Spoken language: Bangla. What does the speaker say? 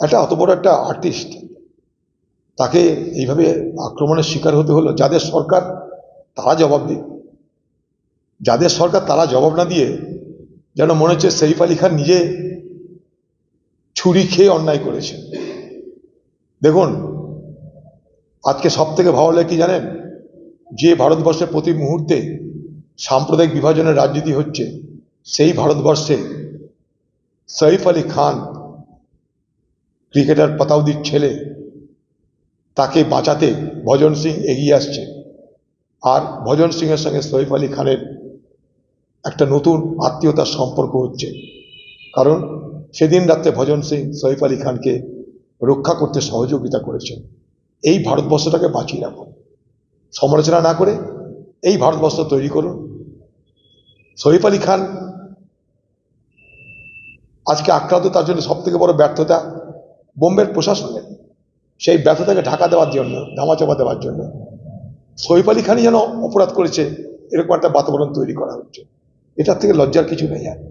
একটা অত বড় একটা আর্টিস্ট তাকে এইভাবে আক্রমণের শিকার হতে হলো। যাদের সরকার তারা জবাব দিক। যাদের সরকার তারা জবাব না দিয়ে যেন মনে হচ্ছে সৈফ আলী খান নিজে ছুরি খেয়ে অন্যায় করেছে। দেখুন, আজকে সব থেকে ভালো লাগে কি জানেন? যে ভারতবর্ষে প্রতি মুহূর্তে সাম্প্রদায়িক বিভাজনের রাজনীতি হচ্ছে, সেই ভারতবর্ষে সৈফ আলী খান, ক্রিকেটার পতাউদির ছেলে, তাকে বাঁচাতে ভজন সিং এগিয়ে আসছে। আর ভজন সিংয়ের সঙ্গে সৈফ আলী খানের একটা নতুন আত্মীয়তার সম্পর্ক হচ্ছে। কারণ সেদিন রাত্রে ভজন সিং সৈফ আলী খানকে রক্ষা করতে সহযোগিতা করেছেন। এই ভারতবর্ষটাকে বাঁচিয়ে রাখুন। সমালোচনা না করে এই ভারতবর্ষ তৈরি করুন। সৈফ আলী খান আজকে আক্রান্ত তার জন্য সব থেকে বড় ব্যর্থতা বোম্বের প্রশাসনের। সেই ব্যর্থতাকে ঢাকা দেওয়ার জন্য, ধামাচাপা দেওয়ার জন্য। সৈফ আলী খানই যেন অপরাধ করেছে, এরকম একটা বাতাবরণ তৈরি করা হচ্ছে। এটার থেকে লজ্জার কিছু নেই আর।